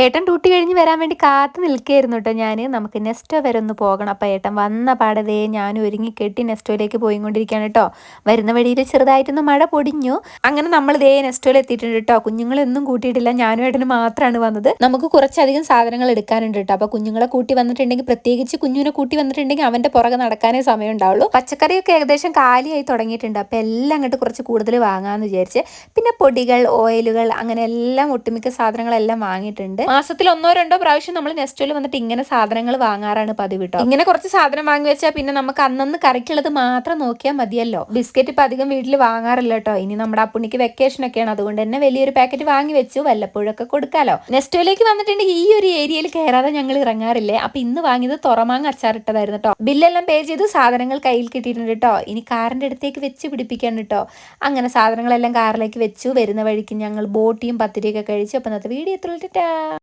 ഏട്ടൻ ഡ്യൂട്ടി കഴിഞ്ഞ് വരാൻ വേണ്ടി കാത്തു നിൽക്കുകയായിരുന്നു കേട്ടോ ഞാൻ നമുക്ക് നെസ്റ്റോ വരെ ഒന്ന് പോകണം. അപ്പോൾ ഏട്ടൻ വന്ന പാടതേ ഞാൻ ഒരുങ്ങി കെട്ടി നെസ്റ്റോയിലേക്ക് പോയിക്കൊണ്ടിരിക്കുകയാണ് കേട്ടോ. വരുന്ന വഴിയിൽ ചെറുതായിട്ടൊന്ന് മഴ പൊടിഞ്ഞു. അങ്ങനെ നമ്മൾ ദേ നെസ്റ്റോയിൽ എത്തിയിട്ടുണ്ട് കേട്ടോ. കുഞ്ഞുങ്ങളൊന്നും കൂട്ടിയിട്ടില്ല. ഞാനും ഏട്ടന് മാത്രമാണ് വന്നത്. നമുക്ക് കുറച്ചധികം സാധനങ്ങൾ എടുക്കാനുണ്ട് കേട്ടോ. അപ്പോൾ കുഞ്ഞുങ്ങളെ കൂട്ടി വന്നിട്ടുണ്ടെങ്കിൽ പ്രത്യേകിച്ച് കുഞ്ഞുവിനെ കൂട്ടി വന്നിട്ടുണ്ടെങ്കിൽ അവന്റെ പുറകെ നടക്കാനേ സമയം ഉണ്ടാവുള്ളൂ. പച്ചക്കറിയൊക്കെ ഏകദേശം കാലിയായി തുടങ്ങിയിട്ടുണ്ട്. അപ്പോൾ എല്ലാം അങ്ങോട്ട് കുറച്ച് കൂടുതൽ വാങ്ങാമെന്ന് വിചാരിച്ച്. പിന്നെ പൊടികൾ ഓയിലുകൾ അങ്ങനെ എല്ലാം ഒട്ടുമിക്ക സാധനങ്ങളെല്ലാം വാങ്ങിയിട്ടുണ്ട്. മാസത്തിൽ ഒന്നോ രണ്ടോ പ്രാവശ്യം നമ്മൾ നെസ്റ്റോയിൽ വന്നിട്ട് ഇങ്ങനെ സാധനങ്ങൾ വാങ്ങാറാണ് പതിവ് കേട്ടോ ഇങ്ങനെ കുറച്ച് സാധനം വാങ്ങി വെച്ചാൽ പിന്നെ നമുക്ക് അന്നന്ന് കറിക്കുള്ളത് മാത്രം നോക്കിയാൽ മതിയല്ലോ. ബിസ്ക്കറ്റ് ഇപ്പൊ അധികം വീട്ടിൽ വാങ്ങാറില്ല കേട്ടോ ഇനി നമ്മുടെ അപ്പുണ്ണിക്ക് വെക്കേഷൻ ഒക്കെയാണ്. അതുകൊണ്ട് തന്നെ വലിയൊരു പാക്കറ്റ് വാങ്ങി വെച്ചു. വല്ലപ്പോഴൊക്കെ കൊടുക്കാലോ. നെസ്റ്റോയിലേക്ക് വന്നിട്ടുണ്ടെങ്കിൽ ഈ ഒരു ഏരിയയിൽ കയറാതെ ഞങ്ങൾ ഇറങ്ങാറില്ലേ. അപ്പൊ ഇന്ന് വാങ്ങിയത് തുറമാങ്ങ അച്ചാറിട്ടതായിരുന്നു കേട്ടോ ബില്ലെല്ലാം പേ ചെയ്ത് സാധനങ്ങൾ കയ്യിൽ കിട്ടിയിട്ടുണ്ട് കേട്ടോ ഇനി കാറിന്റെ അടുത്തേക്ക് വെച്ച് പിടിപ്പിക്കാൻ കേട്ടോ അങ്ങനെ സാധനങ്ങളെല്ലാം കാറിലേക്ക് വെച്ചു. വരുന്ന വഴിക്ക് ഞങ്ങൾ ബോട്ടിയും പത്തിരിയൊക്കെ കഴിച്ചു. അപ്പൊ ഇന്നത്തെ വീഡിയോ എത്ര